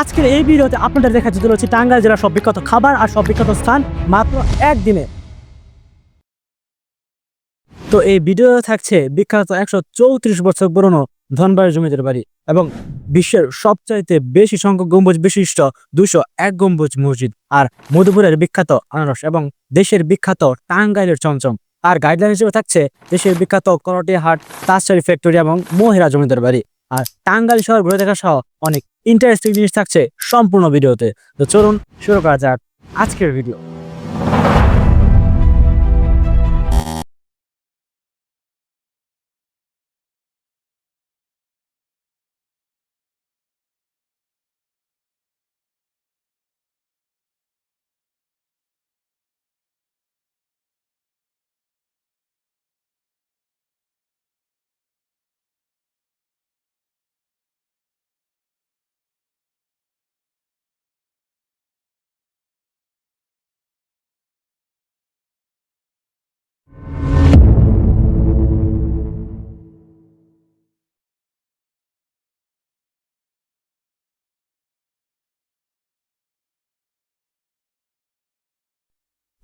আজকের এই ভিডিওতে আপনাদের দেখাচ্ছি চলেছি টাঙ্গাইল জেলার সব বিখ্যাত খাবার আর সব বিখ্যাত স্থান মাত্র একদিনে। তো এই ভিডিও থাকছে বিখ্যাত একশো চৌত্রিশ বছর পুরনো ধনবাড়ি জমিদার বাড়ি এবং বিশ্বের সবচাইতে বেশি সংখ্যক গম্বুজ বিশিষ্ট দুশো এক গম্বুজ মসজিদ আর মধুপুরের বিখ্যাত আনারস এবং দেশের বিখ্যাত টাঙ্গাইলের চমচম। আর গাইডলাইন হিসেবে থাকছে দেশের বিখ্যাত করটিহাট তাজশাড়ি ফ্যাক্টরি এবং মহিলা জমিদার বাড়ি। আর টাঙ্গাইল শহর ঘুরে দেখা সহ অনেক ইন্টারেস্টিং জিনিস থাকছে সম্পূর্ণ ভিডিওতে। তো চলুন শুরু করা যাক আজকের ভিডিও।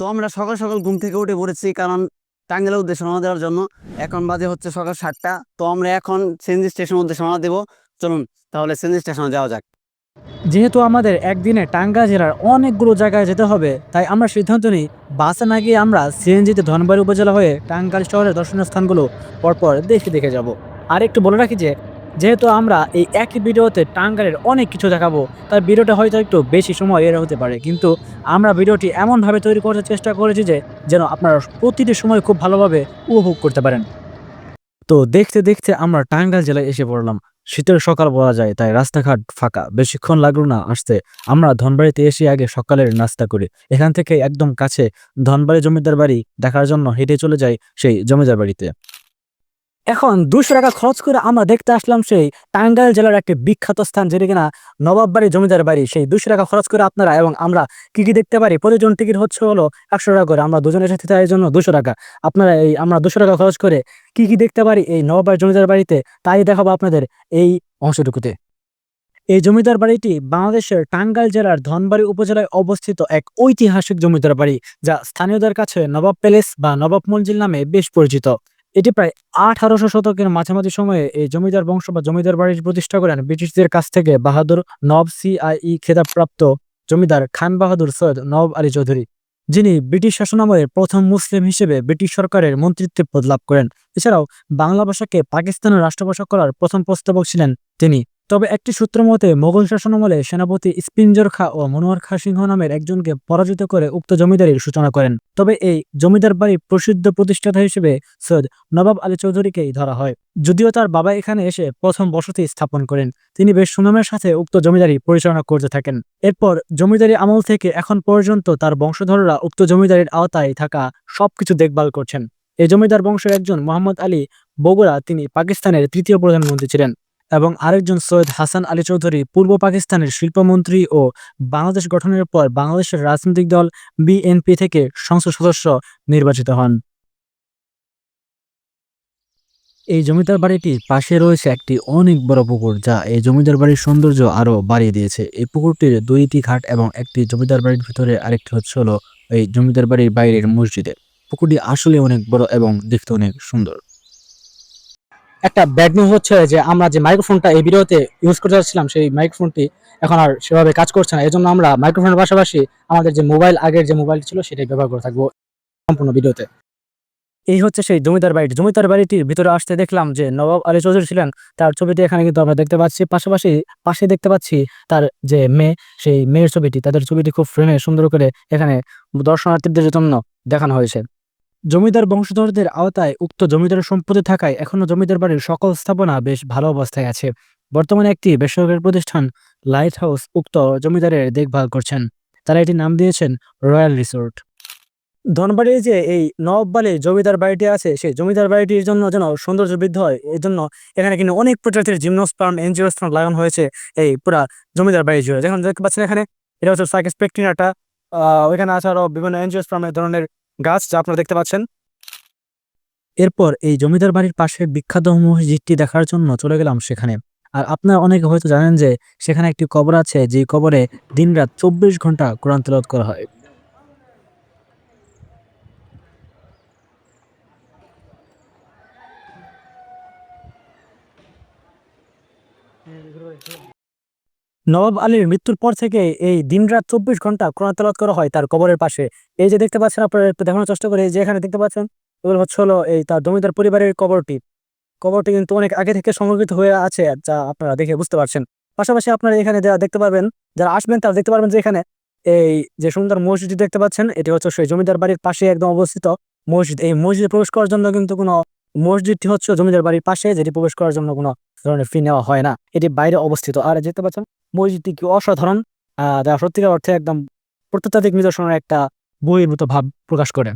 তো আমরা সকাল সকাল ঘুম থেকে উঠে পড়েছি কারণ টাঙ্গাইলের উদ্দেশ্যে রওনা দেওয়ার জন্য। এখন বাজে হচ্ছে সকাল সাতটা। তো আমরা এখন সেনজি স্টেশন উদ্দেশ্যে রওনা দেবো। চলুন, তাহলে সেনজি স্টেশনে যাওয়া যাক। যেহেতু আমাদের একদিনে টাঙ্গা জেলার অনেকগুলো জায়গায় যেতে হবে, তাই আমরা সিদ্ধান্ত নিই, বাসে না গিয়ে আমরা সিএনজিতে ধনবাড়ি উপজেলা হয়ে টাঙ্গাইল শহরের দর্শনীয় স্থানগুলো পরপর দেখে দেখে যাব। আর একটু বলে রাখি যে যেহেতু আমরা এই একই ভিডিওতে টাঙ্গাইলের অনেক কিছু দেখাবো, তাই ভিডিওটা হয়তো একটু বেশি সময় এর হতে পারে। কিন্তু আমরা ভিডিওটি এমনভাবে তৈরি করার চেষ্টা করেছি যে, যেন আপনারা প্রতিটি সময় খুব ভালোভাবে উপভোগ করতে পারেন। তো দেখতে দেখতে আমরা টাঙ্গাইল জেলায় এসে পড়লাম। শীতের সকাল বলা যায়, তাই রাস্তাঘাট ফাঁকা। বেশিক্ষণ লাগল না আসতে। আমরা ধনবাড়িতে এসে আগে সকালের নাস্তা করি। এখান থেকে একদম কাছে ধনবাড়ি জমিদার বাড়ি দেখার জন্য হেঁটে চলে যাই সেই জমিদার বাড়িতে। এখন দুশো টাকা খরচ করে আমরা দেখতে আসলাম সেই টাঙ্গাইল জেলার একটি বিখ্যাত স্থান, যেটি কিনা নবাব বাড়ি জমিদার বাড়ি। সেই দুশো টাকা খরচ করে আপনারা এবং আমরা কি কি দেখতে পারি? প্রতিজন টিকিট হচ্ছে হলো একশো টাকা করে। আমরা দুজনের সাথে তাই জন্য দুশো টাকা। আপনারা এই আমরা দুশো টাকা খরচ করে কি কি দেখতে পারি এই নবাব বাড়ি জমিদার বাড়িতে, তাই দেখাবো আপনাদের এই অংশটুকুতে। এই জমিদার বাড়িটি বাংলাদেশের টাঙ্গাইল জেলার ধনবাড়ি উপজেলায় অবস্থিত এক ঐতিহাসিক জমিদার বাড়ি, যা স্থানীয়দের কাছে নবাব প্যালেস বা নবাব মঞ্জিল নামে বেশ পরিচিত। এটি প্রায় আঠারোশো শতকের মাঝামাঝি সময়ে এই জমিদার বংশ বা জমিদার বাড়ির প্রতিষ্ঠা করেন ব্রিটিশদের কাছ থেকে বাহাদুর নব সিআইই খেতাবপ্রাপ্ত জমিদার খান বাহাদুর সৈয়দ নব আলী চৌধুরী, যিনি ব্রিটিশ শাসনামলের প্রথম মুসলিম হিসেবে ব্রিটিশ সরকারের মন্ত্রিত্বে পদ লাভ করেন। এছাড়াও বাংলা ভাষাকে পাকিস্তানের রাষ্ট্রভাষা করার প্রথম প্রস্তাবক ছিলেন তিনি। তবে একটি সূত্র মতে, মোগল শাসনামলে সেনাপতি স্পিনজর খা ও মনোয়ার খা সিংহ নামের একজনকে পরাজিত করে উক্ত জমিদারির সূচনা করেন। তবে এই জমিদার বাড়ির প্রসিদ্ধ প্রতিষ্ঠাতা হিসেবে সৈয়দ নবাব আলী চৌধুরীকেই ধরা হয়। যদিও তার বাবা এখানে এসে প্রথম বসতি স্থাপন করেন, তিনি বেশ সুনামের সাথে উক্ত জমিদারি পরিচালনা করতে থাকেন। এরপর জমিদারি আমল থেকে এখন পর্যন্ত তার বংশধররা উক্ত জমিদারির আওতায় থাকা সবকিছু দেখভাল করছেন। এই জমিদার বংশের একজন মোহাম্মদ আলী বগুড়া, তিনি পাকিস্তানের তৃতীয় প্রধানমন্ত্রী ছিলেন। এবং আরেকজন সৈয়দ হাসান আলী চৌধুরী পূর্ব পাকিস্তানের শিল্পমন্ত্রী ও বাংলাদেশ গঠনের পর বাংলাদেশের রাজনৈতিক দল বিএনপি থেকে সংসদ সদস্য নির্বাচিত হন। এই জমিদার বাড়িটির পাশে রয়েছে একটি অনেক বড় পুকুর, যা এই জমিদার বাড়ির সৌন্দর্য আরও বাড়িয়ে দিয়েছে। এই পুকুরটির দুইটি ঘাট এবং একটি জমিদার বাড়ির ভিতরে আরেকটি হচ্ছে হলো এই জমিদার বাড়ির বাইরের মসজিদে। পুকুরটি আসলে অনেক বড় এবং দেখতে অনেক সুন্দর। একটা ব্যাড নিউজ হচ্ছে যে আমরা যে মাইক্রোফোনটা এই ভিডিওতে ইউজ করতে যাচ্ছিলাম, সেই মাইক্রোফোনটি এখন আর সেভাবে কাজ করছে না। এই জন্য আমরা মাইক্রোফোনের পাশাপাশি আমাদের যে মোবাইল আগের যে মোবাইলটি ছিল, সেটাই ব্যবহার করে থাকব সম্পূর্ণ ভিডিওতে। এই হচ্ছে সেই জমিদার বাড়িটি। জমিদার বাড়িটির ভিতরে আসতে দেখলাম যে নবাব আলী চৌধুরী ছিলেন। তার ছবিটি এখানে কিন্তু আমরা দেখতে পাচ্ছি। পাশাপাশি পাশে দেখতে পাচ্ছি তার যে মেয়ে, সেই মেয়ের ছবিটি। তাদের ছবিটি খুব ফ্রেমে সুন্দর করে এখানে দর্শনার্থীদের জন্য দেখানো হয়েছে। জমিদার বংশধরদের আওতায় উক্ত জমিদারের সম্পত্তি থাকায় এখনও জমিদার বাড়ির সকল স্থাপনা বেশ ভালো অবস্থায় আছে। বর্তমানে একটি বেসরকারি প্রতিষ্ঠান লাইট হাউস উক্ত জমিদারের দেখভাল করছেন। তারা এটি নাম দিয়েছেন রয়্যাল রিসোর্ট ধনবাড়ির যে এই নবাববালির জমিদার বাড়িটি আছে, সেই জমিদার বাড়িটির জন্য যেন সৌন্দর্য বৃদ্ধি হয় এই জন্য এখানে কিন্তু অনেক প্রজাতির জিমনোস্পার্ম এনজিওস্পার্ম লাগানো হয়েছে এই পুরা জমিদার বাড়ি জুড়ে। যেমন দেখতে পাচ্ছেন এখানে, এটা হচ্ছে সাইকেস পেকটিনাটা ওইখানে আছে আরও বিভিন্ন এনজিওস্পার্ম ধরনের গাছ যা আপনারা দেখতে পাচ্ছেন। এরপর এই জমিদার বাড়ির পাশে বিখ্যাত মসজিদটি দেখার জন্য চলে গেলাম সেখানে। আর আপনারা অনেকে হয়তো জানেন যে সেখানে একটি কবর আছে যে কবরে দিনরাত চব্বিশ ঘণ্টা কোরআন তেলাওয়াত করা হয়। নবাব আলীর মৃত্যুর পর থেকে এই দিনরাত চব্বিশ ঘণ্টা কোরআন তেলাওয়াত করা হয় তার কবরের পাশে। এই যে দেখতে পাচ্ছেন আপনারা, একটু দেখানোর চেষ্টা করে যে এখানে দেখতে পাচ্ছেন, এগুলো হচ্ছে হলো এই তার জমিদার পরিবারের কবরটি। কবরটি কিন্তু অনেক আগে থেকে সংরক্ষিত হয়ে আছে, যা আপনারা দেখে বুঝতে পারছেন। পাশাপাশি আপনারা এখানে যা দেখতে পারবেন, যারা আসবেন তারা দেখতে পারবেন যে এখানে এই যে সুন্দর মসজিদটি দেখতে পাচ্ছেন, এটি হচ্ছে সেই জমিদার বাড়ির পাশে একদম অবস্থিত মসজিদ। এই মসজিদে প্রবেশ করার জন্য কিন্তু কোনো মসজিদটি হচ্ছে জমিদার বাড়ির পাশে, যেটি প্রবেশ করার জন্য কোনো ধরনের ফি নেওয়া হয় না। এটি বাইরে অবস্থিত। আর দেখতে পাচ্ছেন মসজিদটি কি অসাধারণ? যা সত্যিকার অর্থে একদম প্রত্যাত্মিক নিদর্শনের একটা বহির্ভূত ভাব প্রকাশ করে।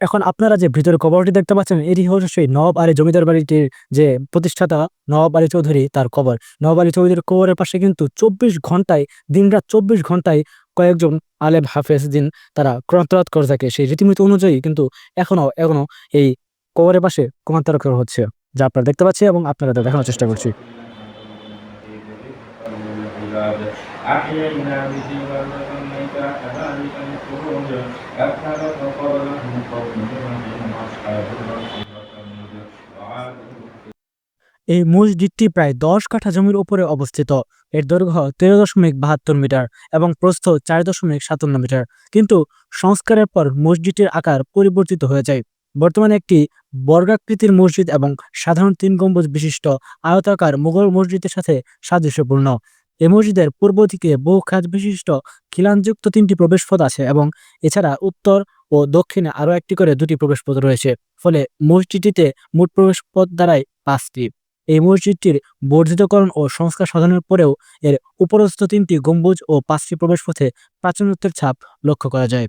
এখন আপনারা যে ভিতরে কবরটি দেখতে পাচ্ছেন, এটি হচ্ছে সেই নবাব আলী জমিদার বাড়িটির যে প্রতিষ্ঠাতা নবাব আলী চৌধুরী তার কবর। নবাব আলী চৌধুরীর কবরের পাশে কিন্তু চব্বিশ ঘন্টায় দিনরাত চব্বিশ ঘন্টায় কয়েকজন আলেম হাফেজ দিন তারা ক্রান্তরাত করে থাকে। সেই রীতিমতো অনুযায়ী কিন্তু এখনও এখনও এই কবরের পাশে ক্রান্তরাত করা হচ্ছে, যা আপনারা দেখতে পাচ্ছি এবং আপনারা দেখানোর চেষ্টা করছি। أحيينا به والميت كذلك نخرج أفلا فقبلهم قوم إبراهيم أصحاب الرسول وثمود وعاد এই মসজিদটি প্রায় দশ কাঠা জমির উপরে অবস্থিত এর দৈর্ঘ্য তেরো দশমিক বাহাত্তর মিটার এবং প্রস্থ চার দশমিক সাতান্ন মিটার কিন্তু সংস্কারের পর মসজিদটির আকার পরিবর্তিত হয়ে যায় বর্তমানে একটি বর্গাকৃতির মসজিদ এবং সাধারণ তিন গম্বুজ বিশিষ্ট আয়তাকার মুঘল মসজিদের সাথে সাদৃশ্যপূর্ণ এই মসজিদের পূর্ব দিকে বহু খাজ বিশিষ্ট খিলানযুক্ত তিনটি প্রবেশপথ আছে এবং এছাড়া উত্তর ও দক্ষিণে আরও একটি করে দুটি প্রবেশপথ রয়েছে, ফলে মসজিদটিতে মোট প্রবেশপথ দ্বারাই পাঁচটি। এই মসজিদটির বর্ধিতকরণ ও সংস্কার সাধনের পরেও এর উপরস্থ তিনটি গম্বুজ ও পাঁচটি প্রবেশপথে প্রাচীনত্বের ছাপ লক্ষ্য করা যায়।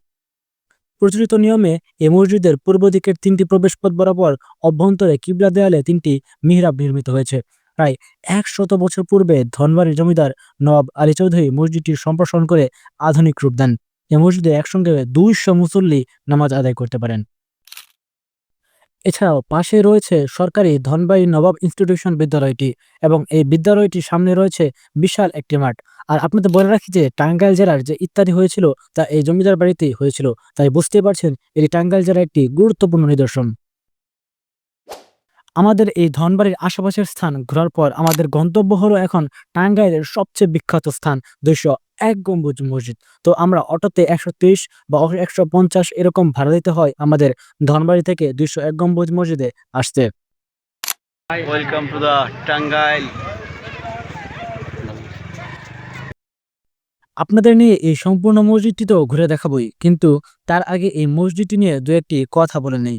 প্রচলিত নিয়মে এই মসজিদের পূর্ব দিকের তিনটি প্রবেশপথ বরাবর অভ্যন্তরে কিবলা দেয়ালে তিনটি মিহরাব নির্মিত হয়েছে। প্রায় এক শত বছর পূর্বে ধনবাড়ির জমিদার নবাব আলী চৌধুরী মসজিদটির সম্প্রসারণ করে আধুনিক রূপ দেন। এই মসজিদে একসঙ্গে দুইশো মুসল্লি নামাজ আদায় করতে পারেন। এছাড়াও পাশে রয়েছে সরকারি ধনবাড়ি নবাব ইনস্টিটিউশন বিদ্যালয়টি এবং এই বিদ্যালয়টির সামনে রয়েছে বিশাল একটি মাঠ। আর আপনাদের বলে রাখি যে টাঙ্গাইল জেলার যে ইত্যাদি হয়েছিল তা এই জমিদার বাড়িতেই হয়েছিল, তাই বুঝতেই পারছেন এটি টাঙ্গাইল জেলার একটি গুরুত্বপূর্ণ নিদর্শন। আমাদের এই ধনবাড়ির আশেপাশের স্থান ঘোরার পর আমাদের গন্তব্য হলো এখন টাঙ্গাইলের সবচেয়ে বিখ্যাত স্থান দুইশো এক গম্বুজ মসজিদ। তো আমরা অটোতে একশো তিরিশ বা একশো পঞ্চাশ এরকম ভাড়া দিতে হয় আমাদের ধনবাড়ি থেকে দুইশো এক গম্বুজ মসজিদে আসতে। ওয়েলকাম টু দ্য টাঙ্গাইল আপনাদের নিয়ে এই সম্পূর্ণ মসজিদটি তো ঘুরে দেখাবই কিন্তু তার আগে এই মসজিদটি নিয়ে দু একটি কথা বলে নেই।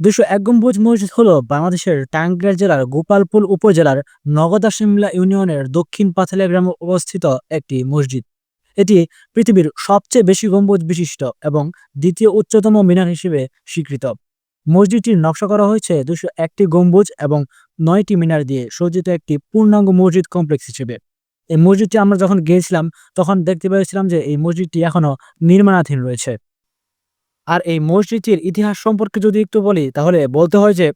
দুশো এক গম্বুজ মসজিদ হলো বাংলাদেশের টাঙ্গাইল জেলার গোপালপুর উপজেলার নগদা শিমলা ইউনিয়নের দক্ষিণ পাথালিয়া গ্রামে অবস্থিত একটি মসজিদ। এটি পৃথিবীর সবচেয়ে বেশি গম্বুজ বিশিষ্ট এবং দ্বিতীয় উচ্চতম মিনার হিসেবে স্বীকৃত। মসজিদটির নকশা করা হয়েছে দুশো একটি গম্বুজ এবং নয়টি মিনার দিয়ে সজ্জিত একটি পূর্ণাঙ্গ মসজিদ কমপ্লেক্স হিসেবে। এই মসজিদটি আমরা যখন গিয়েছিলাম, তখন দেখতে পেয়েছিলাম যে এই মসজিদটি এখনও নির্মাণাধীন রয়েছে। আর এই মসজিদটির ইতিহাস সম্পর্কে যদি একটু বলি, তাহলে বলতে হয় যে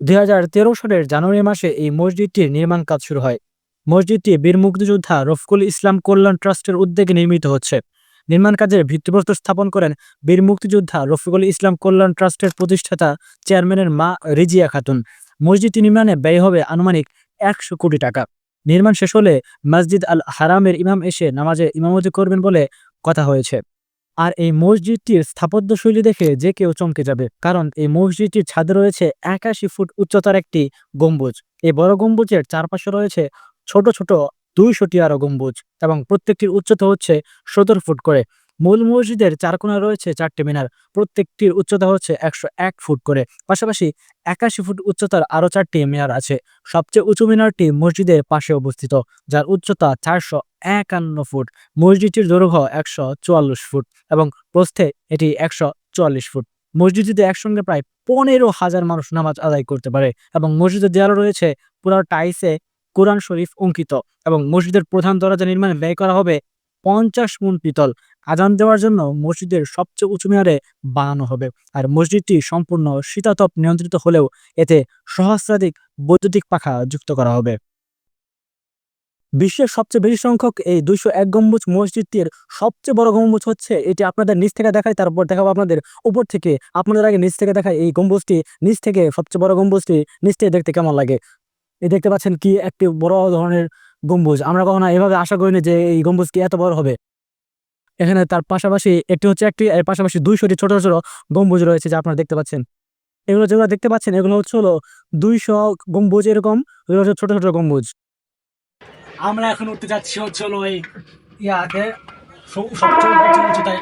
দুই হাজার তেরো সালের জানুয়ারি মাসে এই মসজিদটির নির্মাণ কাজ শুরু হয়। মসজিদটি বীর মুক্তিযোদ্ধা রফকুল ইসলাম কল্যাণ ট্রাস্টের উদ্যোগে নির্মিত হচ্ছে। নির্মাণ কাজের ভিত্তিপ্রস্তর স্থাপন করেন বীর মুক্তিযোদ্ধা রফিকুল ইসলাম কল্যাণ ট্রাস্টের প্রতিষ্ঠাতা চেয়ারম্যানের মা রিজিয়া খাতুন। মসজিদটি নির্মাণে ব্যয় হবে আনুমানিক একশো কোটি টাকা। নির্মাণ শেষ হলে মসজিদ আল হারামের ইমাম এসে নামাজে ইমামতি করবেন বলে কথা হয়েছে। আর এই মসজিদটির স্থাপত্যশৈলী দেখে যে কেউ চমকে যাবে, কারণ এই মসজিদটির ছাদে রয়েছে একাশি ফুট উচ্চতার একটি গম্বুজ। এই বড় গম্বুজের চারপাশে রয়েছে ছোট ছোট দুইশোটি আরও গম্বুজ এবং প্রত্যেকটির উচ্চতা হচ্ছে সতেরো ফুট করে। মূল মসজিদের চার কোণায় রয়েছে চারটি মিনার। প্রত্যেকটির উচ্চতা হচ্ছে একশো এক ফুট করে। পাশাপাশি একাশি ফুট উচ্চতার আরও চারটি মিনার আছে। সবচেয়ে উঁচু মিনারটি মসজিদের পাশে অবস্থিত, যার উচ্চতা চারশো একান্ন ফুট। মসজিদটির দৈর্ঘ্য একশো চুয়াল্লিশ ফুট এবং প্রস্থে এটি একশো চুয়াল্লিশ ফুট। মসজিদটিতে একসঙ্গে প্রায় পনেরো হাজার মানুষ নামাজ আদায় করতে পারে এবং মসজিদের দেয়ালে রয়েছে পুরো টাইসে কোরআন শরীফ অঙ্কিত এবং মসজিদের প্রধান দরজা নির্মাণে ব্যয় করা হবে পঞ্চাশ মুন পিতল। আজান দেওয়ার জন্য মসজিদের সবচেয়ে উঁচু মিনারে বানানো হবে। আর মসজিদটি সম্পূর্ণ শীতাতপ নিয়ন্ত্রিত হলেও এতে সহস্রাধিক বৈদ্যুতিক পাখা যুক্ত করা হবে। বিশ্বের সবচেয়ে বেশি সংখ্যক এই দুইশো এক গম্বুজ মসজিদটির সবচেয়ে বড় গম্বুজ হচ্ছে এটি আপনাদের নিচ থেকে দেখায়, তারপর দেখাবো আপনাদের উপর থেকে। আপনাদের আগে নিচ থেকে দেখায় এই গম্বুজটি, নিচ থেকে সবচেয়ে বড় গম্বুজটি, নিচ থেকে দেখতে কেমন লাগে? এই দেখতে পাচ্ছেন কি একটি বড় ধরনের গম্বুজ। আমরা কখনো এভাবে আশা করিনি যে এই গম্বুজ কি এত বড় হবে। এখানে তার পাশাপাশি একটি হচ্ছে একটি এর পাশাপাশি দুইশোটি ছোট ছোট গম্বুজ রয়েছে যা আপনারা দেখতে পাচ্ছেন। এগুলো যেগুলো দেখতে পাচ্ছেন এগুলো হচ্ছে হলো দুইশো গম্বুজ এরকম এগুলো হচ্ছে ছোট ছোট গম্বুজ। আমরা এখন উঠতে যাচ্ছি হচ্ছে হলো এই ইয়াতে সবচেয়ে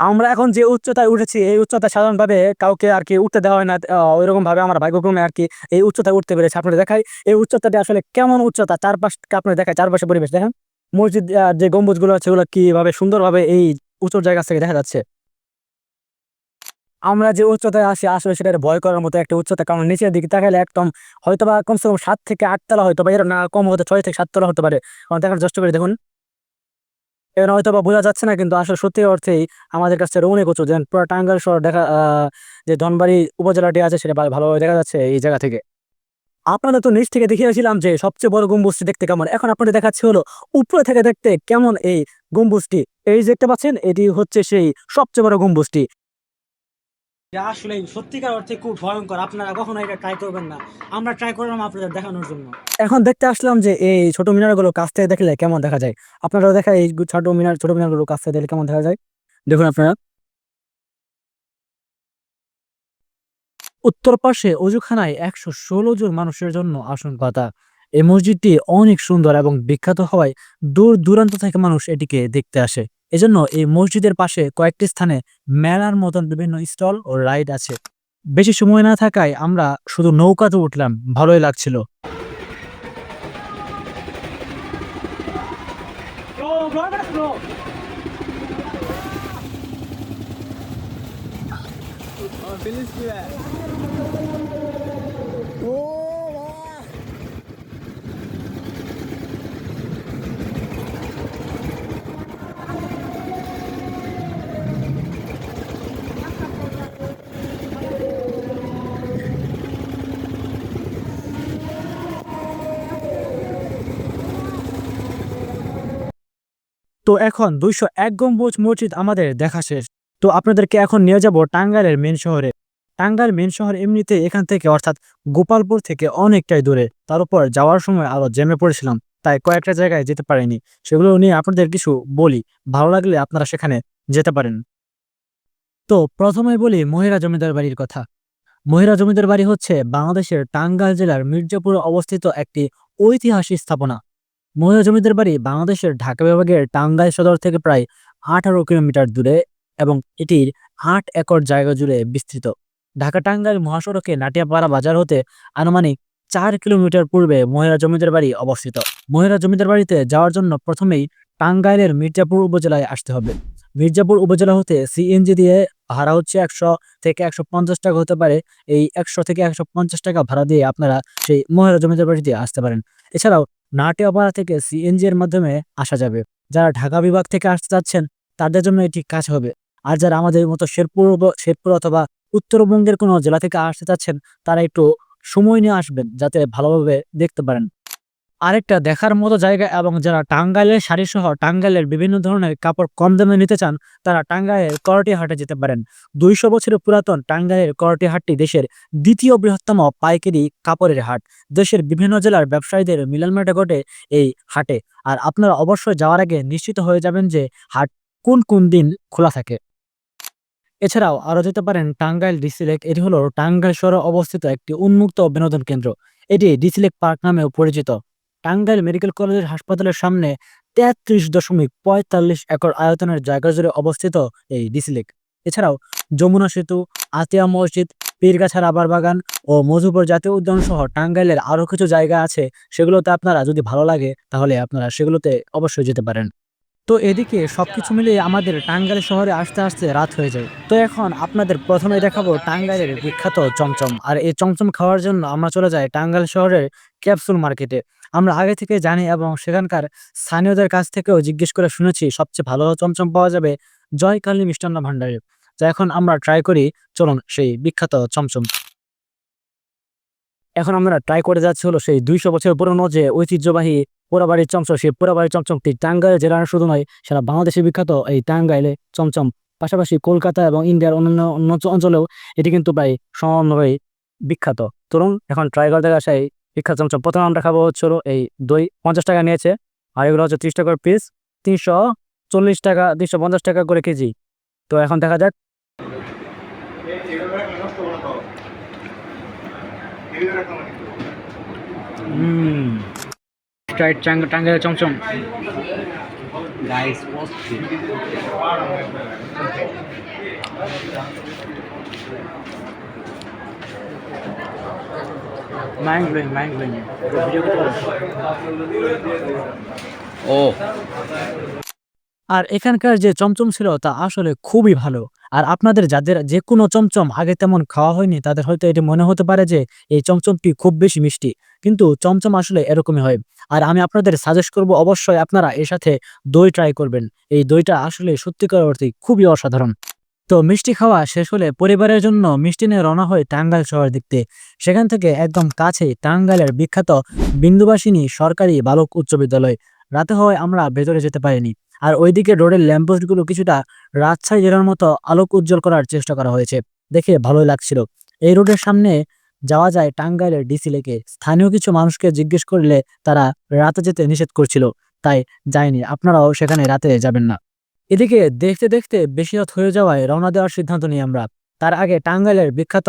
আমরা এখন যে উচ্চতায় উঠেছি এই উচ্চতা সাধারণভাবে কাউকে আর কি উঠতে দেওয়া হয় না ওইরকম ভাবে আমরা ভাগ্যক্রমে আর কি এই উচ্চতায় উঠতে পেরেছি। আপনাদের দেখাই এই উচ্চতাটি আসলে কেমন উচ্চতা চারপাশ আপনার দেখায় চারপাশে পরিবেশ দেখেন। মসজিদ যে গম্বুজগুলো আছে ওগুলো কীভাবে সুন্দরভাবে এই উঁচু জায়গা থেকে দেখা যাচ্ছে? আমরা যে উচ্চতায় আসি আসলে সেটা ভয় করার মতো একটা উচ্চতা, কারণ নিচের দিকে তাকালে একদম হয়তো বা কমসে কম সাত থেকে আট তলা হয়তো বা এর না কম হতে ছয় থেকে সাত তলা হতে পারে। কারণ দেখার চেষ্টা করে দেখুন। এবার হয়তো বা বোঝা যাচ্ছে না, কিন্তু আসলে সত্যি অর্থেই আমাদের কাছে অনেক উঁচু। যেন পুরো টাঙ্গাইল শহর দেখা যে ধনবাড়ি উপজেলাটি আছে, সেটা ভালোভাবে দেখা যাচ্ছে এই জায়গা থেকে। আপনাদের তো নিচ থেকে দেখিয়েছিলাম যে সবচেয়ে বড় গম্বুজটি দেখতে কেমন? এখন আপনাদের দেখাচ্ছি হলো উপরে থেকে দেখতে কেমন এই গম্বুজটি? এই যে দেখতে পাচ্ছেন এটি হচ্ছে সেই সবচেয়ে বড় গম্বুজটি। আসলে সত্যিকার অর্থে খুব ভয়ঙ্কর। আপনারা কখনো এটা ট্রাই করবেন না। আমরা ট্রাই করলাম আপনাদের দেখানোর জন্য। এখন দেখতে আসলাম যে এই ছোট মিনারগুলো কাছ থেকে দেখলে কেমন দেখা যায়। আপনারাও দেখা এই ছোট মিনার ছোট মিনারগুলো কাছ থেকে দেখলে কেমন দেখা যায়? দেখুন আপনারা। উত্তর পাশে অজুখানায় একশো ষোলো জন মানুষের জন্য আসন পাতা। এই মসজিদটি অনেক সুন্দর এবং বিখ্যাত হওয়ায় দূর দূরান্ত থেকে মানুষ এটিকে দেখতে আসে। এজন্য এই মসজিদের পাশে কয়েকটি স্থানে মেলার মতন বিভিন্ন স্টল ও রাইড আছে। বেশি সময় না থাকায় আমরা শুধু নৌকাতে উঠলাম, ভালোই লাগছিল। তো এখন দুইশো এক গম্বুজ মসজিদ আমাদের দেখা শেষ। তো আপনাদেরকে এখন নিয়ে যাব টাঙ্গাইলের মেন শহরে। টাঙ্গাইল মেন শহর এমনিতে এখান থেকে, অর্থাৎ গোপালপুর থেকে অনেকটাই দূরে। তার উপর যাওয়ার সময় আরও জেমে পড়েছিলাম, তাই কয়েকটা জায়গায় যেতে পারিনি। সেগুলো নিয়ে আপনাদের কিছু বলি, ভালো লাগলে আপনারা সেখানে যেতে পারেন। তো প্রথমে বলি মহিরা জমিদার বাড়ির কথা। মহিরা জমিদার বাড়ি হচ্ছে বাংলাদেশের টাঙ্গাইল জেলার মির্জাপুরে অবস্থিত একটি ঐতিহাসিক স্থাপনা। মহিলা জমিদার বাড়ি বাংলাদেশের ঢাকা বিভাগের টাঙ্গাইল সদর থেকে প্রায় আঠারো কিলোমিটার দূরে এবং এটির আট একর জায়গা জুড়ে বিস্তৃত। ঢাকা টাঙ্গাইল মহাসড়কে নাটিয়াপাড়া বাজার হতে আনুমানিক চার কিলোমিটার পূর্বে মহিলা জমিদার বাড়ি অবস্থিত। মহিলা জমিদার বাড়িতে যাওয়ার জন্য প্রথমেই টাঙ্গাইলের মির্জাপুর উপজেলায় আসতে হবে। মির্জাপুর উপজেলা হতে সিএনজি দিয়ে ভাড়া হচ্ছে একশো থেকে একশো পঞ্চাশ টাকা হতে পারে। এই একশো থেকে একশো পঞ্চাশ টাকা ভাড়া দিয়ে আপনারা সেই মহিলা জমিদার বাড়িতে আসতে পারেন। এছাড়াও নাটিয়াপাড়া থেকে সিএনজি এর মাধ্যমে আসা যাবে। যারা ঢাকা বিভাগ থেকে আসতে চাচ্ছেন, তাদের জন্য এটি কাজ হবে। আর যারা আমাদের মতো শেরপুর শেরপুর অথবা উত্তরবঙ্গের কোনো জেলা থেকে আসতে চাচ্ছেন, তারা একটু সময় নিয়ে আসবেন যাতে ভালোভাবে দেখতে পারেন। আরেকটা দেখার মতো জায়গা এবং যারা টাঙ্গাইলের শাড়ি সহ টাঙ্গাইলের বিভিন্ন ধরনের কাপড় কম দামে নিতে চান, তারা টাঙ্গাইলের করটি হাটে যেতে পারেন। দুইশো বছরের পুরাতন টাঙ্গাইলের করটি হাটটি দেশের দ্বিতীয় বৃহত্তম পাইকারি কাপড়ের হাট। দেশের বিভিন্ন জেলার ব্যবসায়ীদের মিলনমেটে ঘটে এই হাটে। আর আপনারা অবশ্যই যাওয়ার আগে নিশ্চিত হয়ে যাবেন যে হাট কোন কোন দিন খোলা থাকে। এছাড়াও আরও যেতে পারেন টাঙ্গাইল ডিসিলেক এটি হলো টাঙ্গাইল শহরে অবস্থিত একটি উন্মুক্ত বিনোদন কেন্দ্র। এটি ডিসিলেক পার্ক নামেও পরিচিত। টাঙ্গাইল মেডিকেল কলেজের হাসপাতালের সামনে তেত্রিশ দশমিক পঁয়তাল্লিশ একর আয়তনের জায়গা জুড়ে অবস্থিত এই ডিসিলেক এছাড়াও যমুনা সেতু, আতিয়া মসজিদ পীরগাছা রাবার বাগান ও মধুপুর জাতীয় উদ্যান সহ টাঙ্গাইলের আরও কিছু জায়গা আছে। সেগুলোতে আপনারা যদি ভালো লাগে তাহলে আপনারা সেগুলোতে অবশ্যই যেতে পারেন। তো এদিকে সবকিছু মিলিয়ে আমাদের টাঙ্গাইল শহরে আসতে আসতে রাত হয়ে যায়। তো এখন আপনাদের প্রথমে দেখাবো টাঙ্গাইলের বিখ্যাত চমচম। আর এই চমচম খাওয়ার জন্য আমরা চলে যাই টাঙ্গাইল শহরের ক্যাপসুল মার্কেটে। আমরা আগে থেকে জানি এবং সেখানকার স্থানীয়দের কাছ থেকেও জিজ্ঞেস করে শুনেছি, সবচেয়ে ভালো চমচম পাওয়া যাবে জয়কালী মিষ্টান্ন ভাণ্ডারে। তো এখন আমরা ট্রাই করি, চলুন সেই বিখ্যাত চমচম। এখন আমরা ট্রাই করে যাচ্ছি হলো সেই দুইশো বছর পুরনো যে ঐতিহ্যবাহী পোড়াবাড়ির চমচম, সেই পোড়াবাড়ির চমচমটি টাঙ্গাইল জেলার শুধু নয়, সারা বাংলাদেশে বিখ্যাত এই টাঙ্গাইলে চমচম। পাশাপাশি কলকাতা এবং ইন্ডিয়ার অন্যান্য অন্য অঞ্চলেও এটি কিন্তু প্রায় সমানভাবেই বিখ্যাত। তরুণ এখন ট্রাই করতে গেছে এই বিখ্যাত চমচম। প্রথমে আমরা খাব হচ্ছে এই দই পঞ্চাশ টাকা নিয়েছে, আর এগুলো হচ্ছে ত্রিশ টাকার পিস তিনশো চল্লিশ টাকা, তিনশো পঞ্চাশ টাকা করে কেজি। তো এখন দেখা যাক। হুম। স্ট্রাইট টাঙ্গাইলের chomchom guys mind blowing mind blowing video ও আর এখানকার যে চমচম ছিল তা আসলে খুবই ভালো। আর আপনাদের যাদের যে কোনো চমচম আগে তেমন খাওয়া হয়নি, তাদের হয়তো এটি মনে হতে পারে যে এই চমচমটি খুব বেশি মিষ্টি। কিন্তু চমচম আসলে এরকমই হয়। আর আমি আপনাদের সাজেস্ট করব অবশ্যই আপনারা এর সাথে দই ট্রাই করবেন। এই দইটা আসলে সত্যিকার অর্থে খুবই অসাধারণ। তো মিষ্টি খাওয়া শেষ হলে পরিবারের জন্য মিষ্টি নিয়ে রওনা হয় টাঙ্গাইল শহর দেখতে। সেখান থেকে একদম কাছে টাঙ্গাইলের বিখ্যাত বিন্দুবাসিনী সরকারি বালক উচ্চ বিদ্যালয়। রাতে হওয়ায় আমরা ভেতরে যেতে পারিনি। আর ওইদিকে রোডের ল্যাম্পোস্টগুলো কিছুটা রাজশাহী জেলার মতো আলোক উজ্জ্বল করার চেষ্টা করা হয়েছে। দেখে ভালোই লাগছিল। এই রোডের সামনে যাওয়া যায় টাঙ্গাইলের ডিসি লেকে। স্থানীয় কিছু মানুষকে জিজ্ঞেস করলে তারা রাতে যেতে নিষেধ করছিল, তাই যায়নি। আপনারাও সেখানে রাতে যাবেন না। এদিকে দেখতে দেখতে বেশি রাত হয়ে যাওয়ায় রওনা দেওয়ার সিদ্ধান্ত নিই আমরা। তার আগে টাঙ্গাইলের বিখ্যাত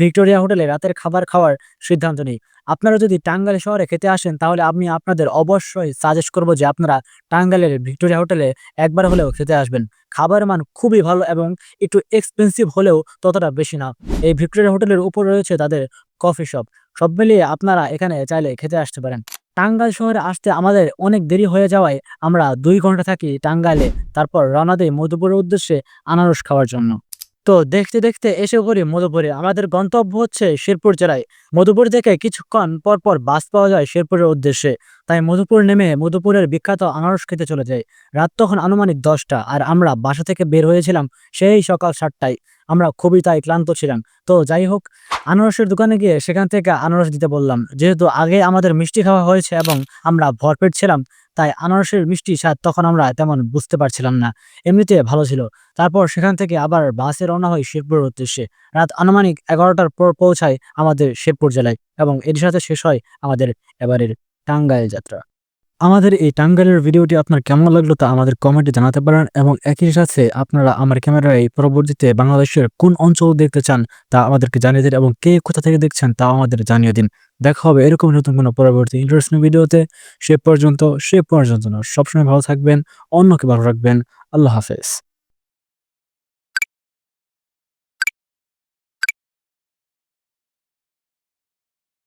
ভিক্টোরিয়া হোটেলে রাতের খাবার খাওয়ার সিদ্ধান্ত নিই। আপনারা যদি টাঙ্গাইল শহরে খেতে আসেন, তাহলে আমি আপনাদের অবশ্যই সাজেস্ট করব যে আপনারা টাঙ্গাইলের ভিক্টোরিয়া হোটেলে একবার হলেও খেতে আসবেন। খাবারের মান খুবই ভালো এবং একটু এক্সপেন্সিভ হলেও ততটা বেশি না। এই ভিক্টোরিয়া হোটেলের উপর রয়েছে তাদের কফি শপ সব মিলিয়ে আপনারা এখানে চাইলে খেতে আসতে পারেন। টাঙ্গাইল শহরে আসতে আমাদের অনেক দেরি হয়ে যাওয়ায় আমরা দুই ঘণ্টা থাকি টাঙ্গাইলে, তারপর রওনা দিই মধুপুরের উদ্দেশ্যে আনারস খাওয়ার জন্য। তো দেখতে দেখতে এসে পড়ি মধুপুরে। আমাদের গন্তব্য হচ্ছে শেরপুর জেলায়। মধুপুর থেকে কিছুক্ষণ পর পর বাস পাওয়া যায় শেরপুরের উদ্দেশ্যে। তাই মধুপুর নেমে মধুপুরের বিখ্যাত আনারস খেতে চলে যায় রাত তখন আনুমানিক দশটা আর আমরা বাসা থেকে বের হয়েছিলাম সেই সকাল সাতটায়। আমরা খুবই তাই ক্লান্ত ছিলাম। তো যাই হোক, আনারসের দোকানে গিয়ে সেখান থেকে আনারস দিতে বললাম। যেহেতু আগে আমাদের মিষ্টি খাওয়া হয়েছে এবং আমরা ভরপেট ছিলাম, তাই আনারসের মিষ্টি স্বাদ তখন আমরা তেমন বুঝতে পারছিলাম না। এমনিতে ভালো ছিল। তারপর সেখান থেকে আবার বাসে রওনা হয় শেরপুরের উদ্দেশ্যে। রাত আনুমানিক এগারোটার পর পৌঁছায় আমাদের শেরপুর জেলায় এবং এর সাথে শেষ হয় আমাদের এবারের টাঙ্গাইল যাত্রা। আমাদের এই টাঙ্গাইলের ভিডিওটি আপনার কেমন লাগল তা আমাদের কমেন্টে জানাতে পারেন এবং একই সাথে আপনারা আমার ক্যামেরায় পরবর্তীতে বাংলাদেশের কোন অঞ্চল দেখতে চান তা আমাদেরকে জানিয়ে দিন এবং কে কোথা থেকে দেখছেন তা আমাদের জানিয়ে দিন। দেখা হবে এরকম নতুন কোনো পরবর্তী ইন্টারেস্টিং ভিডিওতে। সে পর্যন্ত সে পর্যন্ত না সবসময় ভালো থাকবেন, অন্যকে ভালো রাখবেন। আল্লাহ হাফেজ।